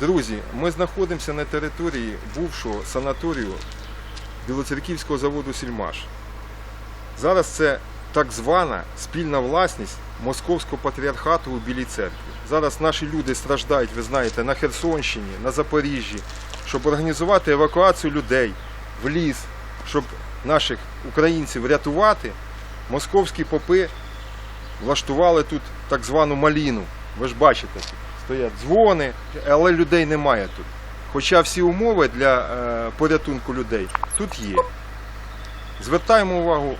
Друзі, ми знаходимося на території бувшого санаторію Білоцерківського заводу Сільмаш. Зараз це так звана спільна власність Московського патріархату у Білій церкві. Зараз наші люди страждають, ви знаєте, на Херсонщині, на Запоріжжі, щоб організувати евакуацію людей в ліс, щоб наших українців врятувати. Московські попи влаштували тут так звану маліну. Ви ж бачите, стоять дзвони, але людей немає тут. Хоча всі умови для е, порятунку людей тут є. Звертаємо увагу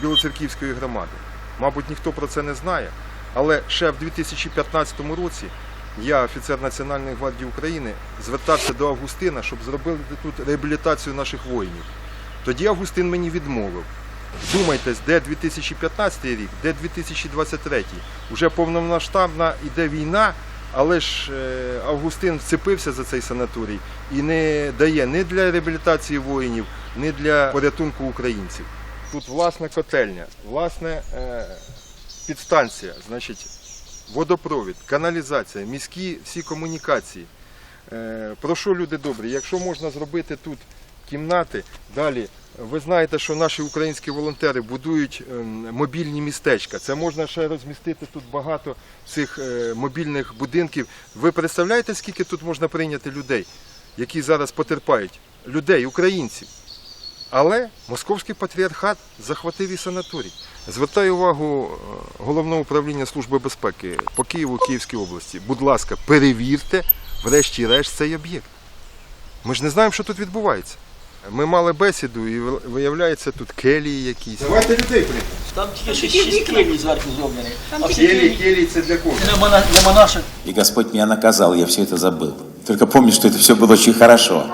Білоцерківської громади. Мабуть, ніхто про це не знає, але ще в 2015 році я, офіцер Національної гвардії України, звертався до Августина, щоб зробити тут реабілітацію наших воїнів. Тоді Августин мені відмовив. Думайтесь, де 2015 рік, де 2023. Уже повномасштабна іде війна, але ж е, Августин вцепився за цей санаторій і не дає ні для реабілітації воїнів, ні для порятунку українців. Тут власна котельня, власна е, підстанція, значить, водопровід, каналізація, міські всі комунікації. Е, прошу люди добрі, якщо можна зробити тут кімнати, далі. Ви знаєте, що наші українські волонтери будують ем, мобільні містечка. Це можна ще розмістити тут багато цих е, мобільних будинків. Ви представляєте, скільки тут можна прийняти людей, які зараз потерпають? Людей, українців. Але московський патріархат захватив і санаторій. Звертаю увагу е, головного управління Служби безпеки по Києву, Київській області. Будь ласка, перевірте, врешті-решт, цей об'єкт. Ми ж не знаємо, що тут відбувається. Ми мали бесіду і виявляється тут келії якісь. Давайте людей прийти. Там тільки ще шість келій зверху зроблені. А всі Келії, келії келії це для кого? для мона- для монашок. И Господь меня наказал, я все это забыл. Только помню, что это все было очень хорошо.